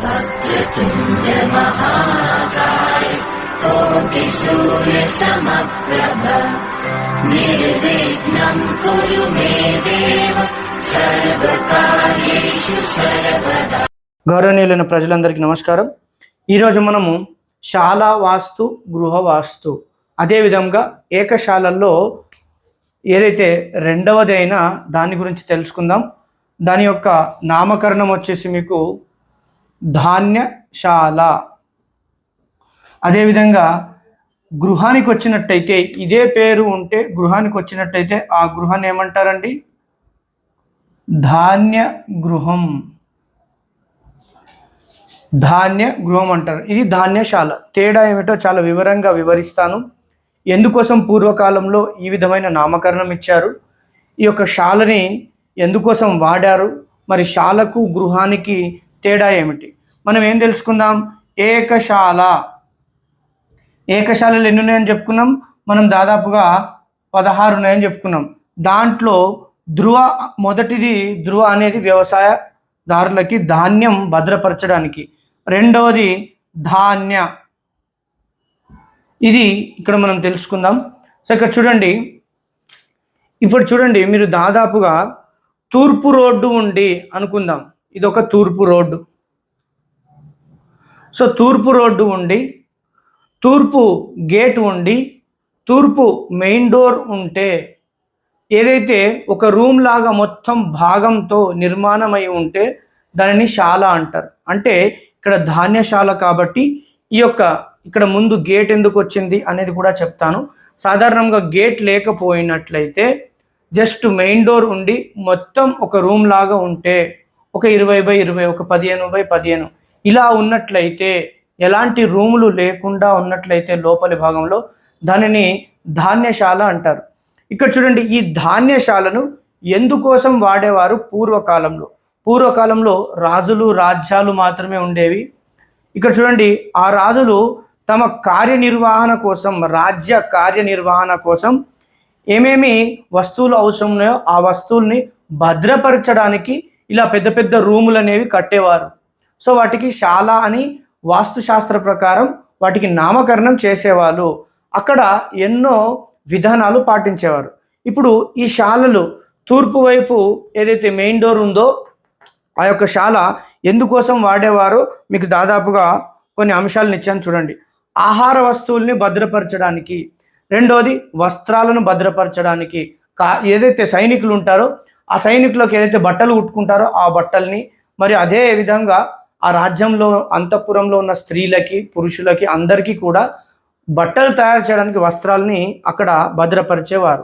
वक्रतुण्ड महाकाय कोटिसूर्यसमप्रभ निर्विघ्नम् कुरु मे देव सर्वकार्येषु सर्वदा గౌరవనీయులైన ప్రజలందరికీ నమస్కారం ఈరోజు మనము శాల వాస్తు గృహ వాస్తు అదేవిధంగా ఏకశాలల్లో ఏదైతే రెండవది అయినా దాని గురించి తెలుసుకుందాం దాని యొక్క నామకరణం వచ్చేసి మీకు ధాన్యశాల. అదేవిధంగా గృహానికి వచ్చినట్టయితే ఇదే పేరు ఉంటే గృహానికి వచ్చినట్టయితే ఆ గృహాన్ని ఏమంటారండి? ధాన్య గృహం ధాన్య గృహం అంటారు. ఇది ధాన్యశాల. తేడా ఏమిటో చాలా వివరంగా వివరిస్తాను. ఎందుకోసం పూర్వకాలంలో ఈ విధమైన నామకరణం ఇచ్చారు? ఈ యొక్క శాలని ఎందుకోసం వాడారు? మరి శాలకు గృహానికి తేడా ఏమిటి? మనం ఏం తెలుసుకుందాం? ఏకశాల. ఏకశాలలు ఎన్ని ఉన్నాయని చెప్పుకున్నాం. మనం దాదాపుగా పదహారు ఉన్నాయని చెప్పుకున్నాం. దాంట్లో ధృవ మొదటిది ధృవ అనేది వ్యవసాయదారులకి ధాన్యం భద్రపరచడానికి. రెండవది ధాన్య. ఇది ఇక్కడ మనం తెలుసుకుందాం. సో ఇక్కడ చూడండి. ఇప్పుడు చూడండి మీరు దాదాపుగా తూర్పు రోడ్డు ఉండి అనుకుందాం. ఇది ఒక తూర్పు రోడ్డు. సో తూర్పు రోడ్డు ఉండి తూర్పు గేట్ ఉండి తూర్పు మెయిన్ డోర్ ఉంటే ఏదైతే ఒక రూమ్ లాగా మొత్తం భాగంతో నిర్మాణమై ఉంటే దానిని శాల అంటారు. అంటే ఇక్కడ ధాన్యశాల కాబట్టి ఈ యొక్క ఇక్కడ ముందు గేట్ ఎందుకు వచ్చింది అనేది కూడా చెప్తాను. సాధారణంగా గేట్ లేకపోయినట్లయితే జస్ట్ మెయిన్ డోర్ ఉండి మొత్తం ఒక రూమ్ లాగా ఉంటే ఒక ఇరవై బై ఇరవై ఒక పదిహేను బై పదిహేను. ఇలా ఉన్నట్లయితే ఎలాంటి రూములు లేకుండా ఉన్నట్లయితే లోపలి భాగంలో దానిని ధాన్యశాల అంటారు. ఇక్కడ చూడండి ఈ ధాన్యశాలను ఎందుకోసం వాడేవారు పూర్వకాలంలో? పూర్వకాలంలో రాజులు రాజ్యాలు మాత్రమే ఉండేవి. ఇక్కడ చూడండి ఆ రాజులు తమ కార్యనిర్వహణ కోసం రాజ్య కార్యనిర్వహణ కోసం ఏమేమి వస్తువులు అవసరం ఉన్నాయో ఆ వస్తువుల్ని భద్రపరచడానికి ఇలా పెద్ద పెద్ద రూములు అనేవి కట్టేవారు. సో వాటికి శాల అని వాస్తుశాస్త్ర ప్రకారం వాటికి నామకరణం చేసేవాళ్ళు. అక్కడ ఎన్నో విధానాలు పాటించేవారు. ఇప్పుడు ఈ శాలలు తూర్పు వైపు ఏదైతే మెయిన్ డోర్ ఉందో ఆ యొక్క శాల ఎందుకోసం వాడేవారో? మీకు దాదాపుగా కొన్ని అంశాలను ఇచ్చాను చూడండి. ఆహార వస్తువుల్ని భద్రపరచడానికి. రెండోది వస్త్రాలను భద్రపరచడానికి. కా ఏదైతే సైనికులు ఉంటారో ఆ సైనికులకు ఏదైతే బట్టలు కుట్టుకుంటారో ఆ బట్టల్ని మరి అదే విధంగా ఆ రాజ్యంలో అంతఃపురంలో ఉన్న స్త్రీలకి పురుషులకి అందరికీ కూడా బట్టలు తయారు చేయడానికి వస్త్రాలని అక్కడ భద్రపరిచేవారు.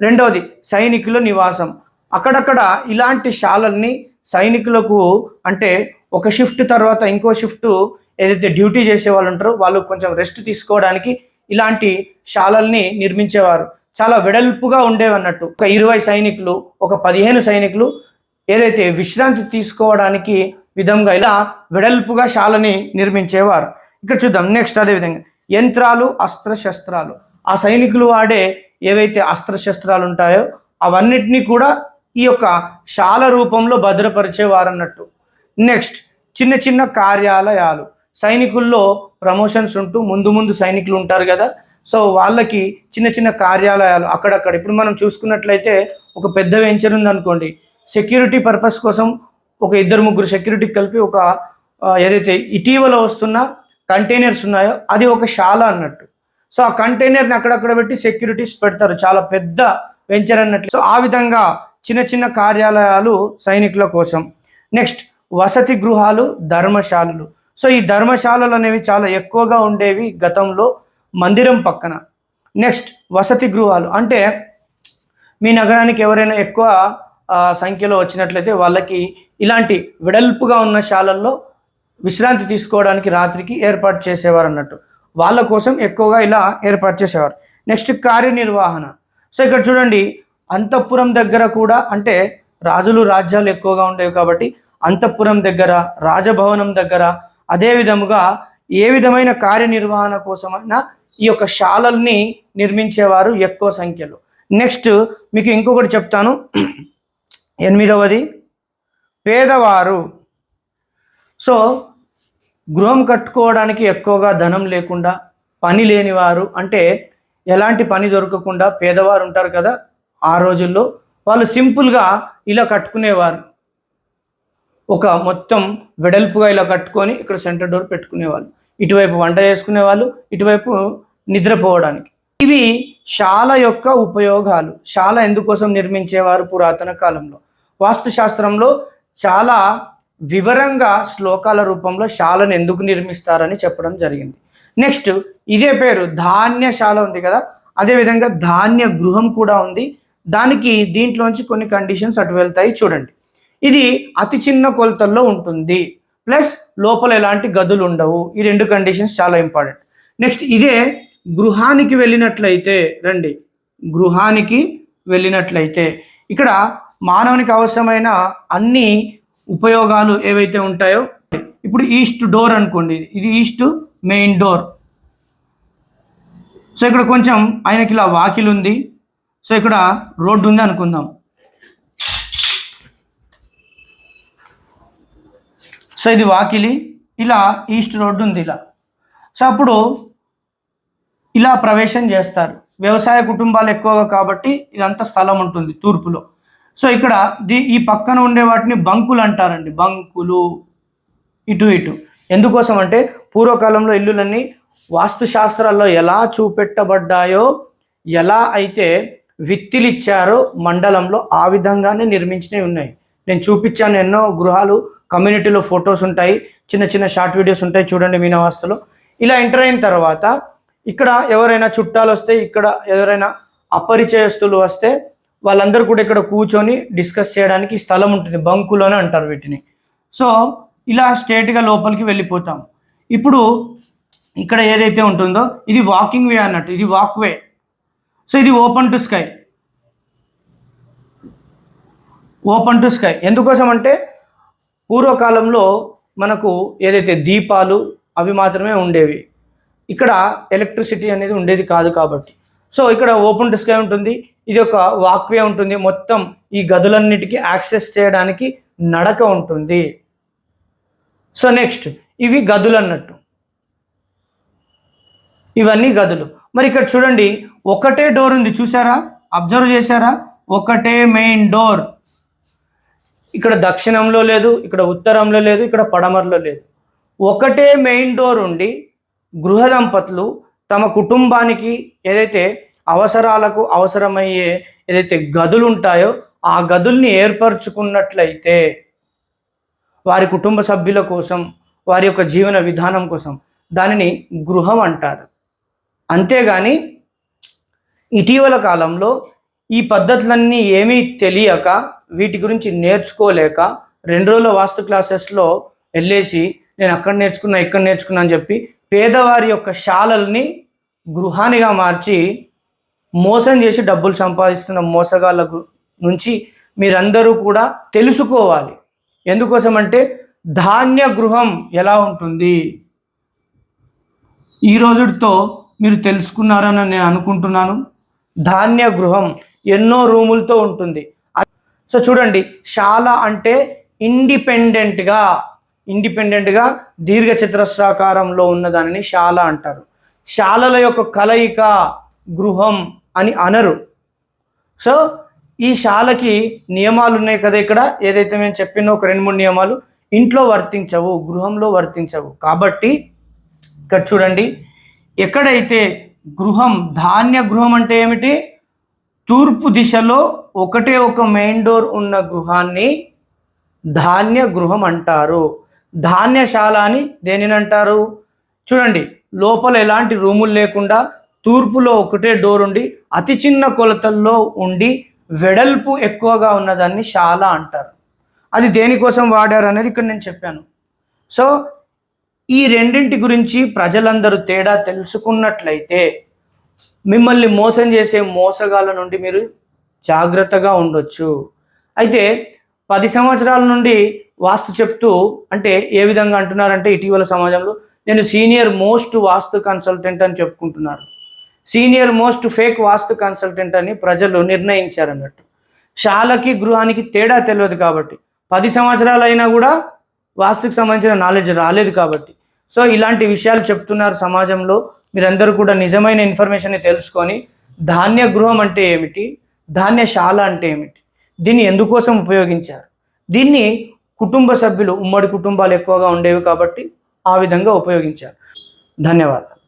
రెండవది సైనికుల నివాసం. అక్కడక్కడ ఇలాంటి శాలల్ని సైనికులకు అంటే ఒక షిఫ్ట్ తర్వాత ఇంకో షిఫ్ట్ ఏదైతే డ్యూటీ చేసే వాళ్ళు ఉంటారో వాళ్ళు కొంచెం రెస్ట్ తీసుకోవడానికి ఇలాంటి శాలల్ని నిర్మించేవారు. చాలా వెడల్పుగా ఉండేవన్నట్టు. ఒక ఇరవై సైనికులు ఒక పదిహేను సైనికులు ఏదైతే విశ్రాంతి తీసుకోవడానికి విధంగా ఇలా వెడల్పుగా శాలని నిర్మించేవారు. ఇక్కడ చూద్దాం నెక్స్ట్ అదేవిధంగా యంత్రాలు అస్త్రశస్త్రాలు. ఆ సైనికులు వాడే ఏవైతే అస్త్రశస్త్రాలు ఉంటాయో అవన్నిటినీ కూడా ఈ యొక్క శాల రూపంలో భద్రపరిచేవారన్నట్టు. నెక్స్ట్ చిన్న చిన్న కార్యాలయాలు. సైనికుల్లో ప్రమోషన్స్ ఉంటూ ముందు ముందు సైనికులు ఉంటారు కదా సో వాళ్ళకి చిన్న చిన్న కార్యాలయాలు అక్కడక్కడ. ఇప్పుడు మనం చూసుకున్నట్లయితే ఒక పెద్ద వెంచర్ ఉందనుకోండి. సెక్యూరిటీ పర్పస్ కోసం ఒక ఇద్దరు ముగ్గురు సెక్యూరిటీ కలిపి ఒక ఏదైతే ఇటీవల వస్తున్న కంటైనర్స్ ఉన్నాయో అది ఒక శాల అన్నట్టు. సో ఆ కంటైనర్ని అక్కడక్కడ పెట్టి సెక్యూరిటీస్ పెడతారు. చాలా పెద్ద వెంచర్ అన్నట్లు. సో ఆ విధంగా చిన్న చిన్న కార్యాలయాలు సైనికుల కోసం. నెక్స్ట్ వసతి గృహాలు ధర్మశాలలు. సో ఈ ధర్మశాలలు అనేవి చాలా ఎక్కువగా ఉండేవి గతంలో. మందిరం పక్కన. నెక్స్ట్ వసతి గృహాలు. అంటే మీ నగరానికి ఎవరైనా ఎక్కువ సంఖ్యలో వచ్చినట్లయితే వాళ్ళకి ఇలాంటి వెడల్పుగా ఉన్న శాలల్లో విశ్రాంతి తీసుకోవడానికి రాత్రికి ఏర్పాటు చేసేవారు అన్నట్టు. వాళ్ళ కోసం ఎక్కువగా ఇలా ఏర్పాటు చేసేవారు. నెక్స్ట్ కార్యనిర్వహణ. సో ఇక్కడ చూడండి అంతఃపురం దగ్గర కూడా అంటే రాజులు రాజ్యాలు ఎక్కువగా ఉండేవి కాబట్టి అంతఃపురం దగ్గర రాజభవనం దగ్గర అదే విధముగా ఏ విధమైన కార్యనిర్వహణ కోసమైనా ఈ యొక్క శాలల్ని నిర్మించేవారు ఎక్కువ సంఖ్యలో. నెక్స్ట్ మీకు ఇంకొకటి చెప్తాను. ఎనిమిదవది పేదవారు. సో గృహం కట్టుకోవడానికి ఎక్కువగా ధనం లేకుండా పని లేనివారు అంటే ఎలాంటి పని దొరకకుండా పేదవారు ఉంటారు కదా ఆ రోజుల్లో వాళ్ళు సింపుల్గా ఇలా కట్టుకునేవారు. ఒక మొత్తం వెడల్పుగా ఇలా కట్టుకొని ఇక్కడ సెంటర్ డోర్ పెట్టుకునేవాళ్ళు. ఇటువైపు వంట చేసుకునేవాళ్ళు ఇటువైపు నిద్రపోవడానికి. ఇవి శాల యొక్క ఉపయోగాలు. శాల ఎందుకోసం నిర్మించేవారు పురాతన కాలంలో? వాస్తుశాస్త్రంలో చాలా వివరంగా శ్లోకాల రూపంలో శాలను ఎందుకు నిర్మిస్తారని చెప్పడం జరిగింది. నెక్స్ట్ ఇదే పేరు ధాన్యశాల ఉంది కదా? అదేవిధంగా ధాన్య గృహం కూడా ఉంది. దానికి దీంట్లోంచి కొన్ని కండిషన్స్ అటు వెళ్తాయి చూడండి. ఇది అతి చిన్న కొలతల్లో ఉంటుంది. ప్లస్ లోపల ఎలాంటి గదులు ఉండవు. ఈ రెండు కండిషన్స్ చాలా ఇంపార్టెంట్. నెక్స్ట్ ఇదే గృహానికి వెళ్ళినట్లయితే రండి. గృహానికి వెళ్ళినట్లయితే. ఇక్కడ మానవునికి అవసరమైన అన్ని ఉపయోగాలు ఏవైతే ఉంటాయో ఇప్పుడు ఈస్ట్ డోర్ అనుకోండి. ఇది ఈస్ట్ మెయిన్ డోర్. సో ఇక్కడ కొంచెం ఆయనకి ఇలా వాకిల్ ఉంది. సో ఇక్కడ రోడ్డు ఉంది అనుకుందాం. సో ఇది వాకిలి. ఇలా ఈస్ట్ రోడ్డు ఉంది ఇలా. సో అప్పుడు ఇలా ప్రవేశం చేస్తారు. వ్యవసాయ కుటుంబాలు ఎక్కువగా కాబట్టి ఇదంతా స్థలం ఉంటుంది తూర్పులో. సో ఇక్కడ దీ ఈ పక్కన ఉండే వాటిని బంకులు అంటారండి. బంకులు ఇటు ఇటు. ఎందుకోసం అంటే పూర్వకాలంలో ఇల్లులన్నీ వాస్తుశాస్త్రాల్లో ఎలా చూపెట్టబడ్డాయో ఎలా అయితే విత్తిలిచ్చారో మండలంలో ఆ విధంగానే నిర్మించినవి ఉన్నాయి. నేను చూపించాను ఎన్నో గృహాలు కమ్యూనిటీలో ఫొటోస్ ఉంటాయి చిన్న చిన్న షార్ట్ వీడియోస్ ఉంటాయి చూడండి మీనవాస్తులో. ఇలా ఎంటర్ అయిన తర్వాత ఇక్కడ ఎవరైనా చుట్టాలు వస్తే ఇక్కడ ఎవరైనా అపరిచయస్తులు వస్తే వాళ్ళందరూ కూడా ఇక్కడ కూర్చొని డిస్కస్ చేయడానికి స్థలం ఉంటుంది. బంకులోనే అంటారు వీటిని. సో ఇలా స్ట్రేట్గా లోపలికి వెళ్ళిపోతాం. ఇప్పుడు ఇక్కడ ఏదైతే ఉంటుందో ఇది వాకింగ్ వే అన్నట్టు ఇది వాక్ వే. సో ఇది open to sky. Open to sky. ఎందుకోసం అంటే పూర్వకాలంలో మనకు ఏదైతే దీపాలు అవి మాత్రమే ఉండేవి. ఇక్కడ ఎలక్ట్రిసిటీ అనేది ఉండేది కాదు కాబట్టి. సో ఇక్కడ ఓపెన్ టు ఉంటుంది ఇది ఒక వాక్వే ఉంటుంది. మొత్తం ఈ గదులన్నిటికీ యాక్సెస్ చేయడానికి నడక ఉంటుంది. సో నెక్స్ట్ ఇవి గదులు అన్నట్టు ఇవన్నీ గదులు. మరి ఇక్కడ చూడండి ఒకటే డోర్ ఉంది చూసారా? అబ్జర్వ్ చేశారా? ఒకటే మెయిన్ డోర్ ఇక్కడ దక్షిణంలో లేదు ఇక్కడ ఉత్తరంలో లేదు ఇక్కడ పడమరలో లేదు. ఒకటే మెయిన్ డోర్ ఉండి గృహ దంపతులు తమ కుటుంబానికి ఏదైతే అవసరాలకు అవసరమయ్యే ఏదైతే గదులు ఉంటాయో ఆ గదుల్ని ఏర్పరచుకున్నట్లయితే వారి కుటుంబ సభ్యుల కోసం వారి యొక్క జీవన విధానం కోసం దానిని గృహం అంటారు. అంతేగాని ఇటీవల కాలంలో ఈ పద్ధతులన్నీ ఏమీ తెలియక వీటి గురించి నేర్చుకోలేక రెండు రోజుల వాస్తు క్లాసెస్లో వెళ్ళేసి నేను అక్కడ నేర్చుకున్నా ఇక్కడ నేర్చుకున్నా అని చెప్పి పేదవారి యొక్క శాలల్ని గృహానిగా మార్చి మోసం చేసి డబ్బులు సంపాదిస్తున్న మోసగాళ్ళ నుంచి మీరందరూ కూడా తెలుసుకోవాలి. ఎందుకోసం అంటే ధాన్య గృహం ఎలా ఉంటుంది? ఈ రోజుతో మీరు తెలుసుకున్నారని నేను అనుకుంటున్నాను. ధాన్య గృహం ఎన్నో రూములతో ఉంటుంది. సో చూడండి శాల అంటే ఇండిపెండెంట్గా ఇండిపెండెంట్గా దీర్ఘ చతురస్రాకారంలో ఉన్న దానిని శాల అంటారు. శాలల యొక్క కలయిక గృహం అని అనరు. సో ఈ శాలకి నియమాలు ఉన్నాయి కదా ఇక్కడ. ఏదైతే మేము చెప్పినో ఒక రెండు మూడు నియమాలు ఇంట్లో వర్తించవు గృహంలో వర్తించవు. కాబట్టి ఇక్కడ చూడండి ఎక్కడైతే గృహం ధాన్య గృహం అంటే ఏమిటి? తూర్పు దిశలో ఒకటే ఒక మెయిన్ డోర్ ఉన్న గృహాన్ని ధాన్య గృహం అంటారు. ధాన్యశాల అని దేనిని అంటారు? చూడండి లోపల ఎలాంటి రూములు లేకుండా తూర్పులో ఒకటే డోర్ ఉండి అతి చిన్న కొలతల్లో ఉండి వెడల్పు ఎక్కువగా ఉన్నదాన్ని శాల అంటారు. అది దేనికోసం వాడారు అనేది ఇక్కడ నేను చెప్పాను. సో ఈ రెండింటి గురించి ప్రజలందరూ తేడా తెలుసుకున్నట్లయితే మిమ్మల్ని మోసం చేసే మోసగాళ్ళ నుండి మీరు జాగ్రత్తగా ఉండొచ్చు. అయితే పది సంవత్సరాల నుండి వాస్తు చెప్తూ అంటే ఏ విధంగా అంటున్నారంటే ఇటీవల సమాజంలో నేను సీనియర్ మోస్ట్ వాస్తు కన్సల్టెంట్ అని చెప్పుకుంటున్నారు senior most fake vastu consultant అని ప్రజలు నిర్ణయించారు అన్నట్టు శాలకి గృహానికి తేడా తెలియదు కాబట్టి. పది సంవత్సరాలు అయినా కూడా వాస్తుకు సంబంధించిన నాలెడ్జ్ రాలేదు కాబట్టి. సో ఇలాంటి విషయాలు చెప్తున్నారు సమాజంలో. మీరందరూ కూడా నిజమైన ఇన్ఫర్మేషన్ తెలుసుకొని ధాన్య గృహం అంటే ఏమిటి? ధాన్యశాల అంటే ఏమిటి? దీన్ని ఎందుకోసం ఉపయోగించారు? దీన్ని కుటుంబ సభ్యులు ఉమ్మడి కుటుంబాలు ఎక్కువగా ఉండేవి కాబట్టి ఆ విధంగా ఉపయోగించారు. ధన్యవాదాలు.